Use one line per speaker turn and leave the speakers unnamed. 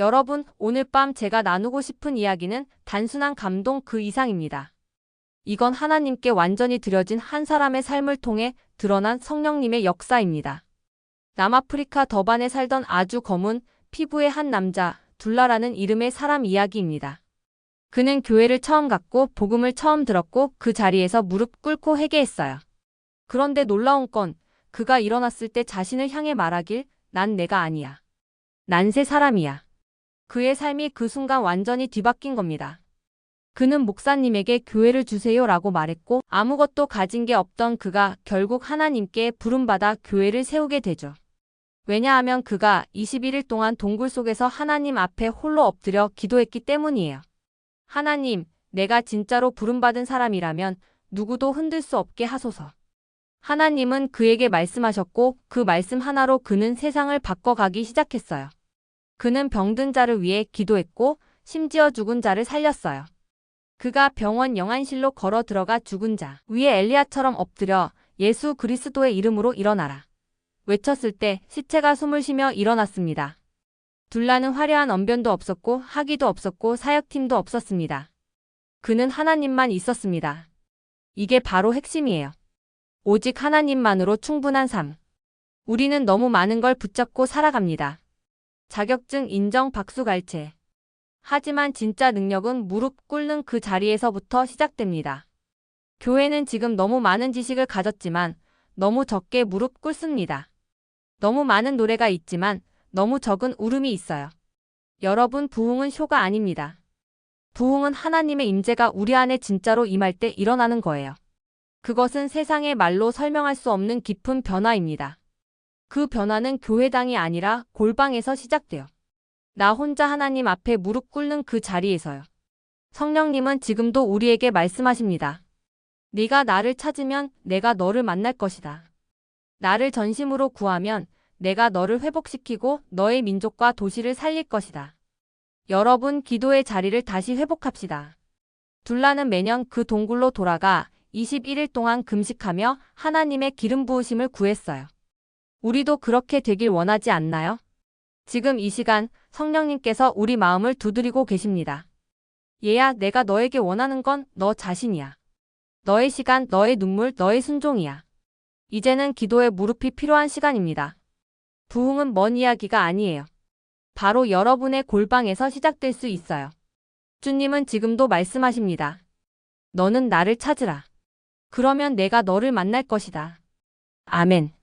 여러분, 오늘 밤 제가 나누고 싶은 이야기는 단순한 감동 그 이상입니다. 이건 하나님께 완전히 드려진 한 사람의 삶을 통해 드러난 성령님의 역사입니다. 남아프리카 더반에 살던 아주 검은 피부의 한 남자, 둘라라는 이름의 사람 이야기입니다. 그는 교회를 처음 갔고 복음을 처음 들었고 그 자리에서 무릎 꿇고 회개했어요. 그런데 놀라운 건 그가 일어났을 때 자신을 향해 말하길 난 내가 아니야. 난 새 사람이야. 그의 삶이 그 순간 완전히 뒤바뀐 겁니다. 그는 목사님에게 교회를 주세요 라고 말했고 아무것도 가진 게 없던 그가 결국 하나님께 부름받아 교회를 세우게 되죠. 왜냐하면 그가 21일 동안 동굴 속에서 하나님 앞에 홀로 엎드려 기도했기 때문이에요. 하나님, 내가 진짜로 부름받은 사람이라면 누구도 흔들 수 없게 하소서. 하나님은 그에게 말씀하셨고 그 말씀 하나로 그는 세상을 바꿔가기 시작했어요. 그는 병든 자를 위해 기도했고 심지어 죽은 자를 살렸어요. 그가 병원 영안실로 걸어 들어가 죽은 자 위에 엘리야처럼 엎드려 예수 그리스도의 이름으로 일어나라. 외쳤을 때 시체가 숨을 쉬며 일어났습니다. 둘라는 화려한 언변도 없었고 학위도 없었고 사역팀도 없었습니다. 그는 하나님만 있었습니다. 이게 바로 핵심이에요. 오직 하나님만으로 충분한 삶. 우리는 너무 많은 걸 붙잡고 살아갑니다. 자격증 인정 박수 갈채. 하지만 진짜 능력은 무릎 꿇는 그 자리에서부터 시작됩니다. 교회는 지금 너무 많은 지식을 가졌지만 너무 적게 무릎 꿇습니다. 너무 많은 노래가 있지만 너무 적은 울음이 있어요. 여러분, 부흥은 쇼가 아닙니다. 부흥은 하나님의 임재가 우리 안에 진짜로 임할 때 일어나는 거예요. 그것은 세상의 말로 설명할 수 없는 깊은 변화입니다. 그 변화는 교회당이 아니라 골방에서 시작돼요. 나 혼자 하나님 앞에 무릎 꿇는 그 자리에서요. 성령님은 지금도 우리에게 말씀하십니다. 네가 나를 찾으면 내가 너를 만날 것이다. 나를 전심으로 구하면 내가 너를 회복시키고 너의 민족과 도시를 살릴 것이다. 여러분 기도의 자리를 다시 회복합시다. 둘라는 매년 그 동굴로 돌아가 21일 동안 금식하며 하나님의 기름 부으심을 구했어요. 우리도 그렇게 되길 원하지 않나요? 지금 이 시간 성령님께서 우리 마음을 두드리고 계십니다. 얘야, 내가 너에게 원하는 건 너 자신이야. 너의 시간, 너의 눈물, 너의 순종이야. 이제는 기도의 무릎이 필요한 시간입니다. 부흥은 먼 이야기가 아니에요. 바로 여러분의 골방에서 시작될 수 있어요. 주님은 지금도 말씀하십니다. 너는 나를 찾으라. 그러면 내가 너를 만날 것이다. 아멘.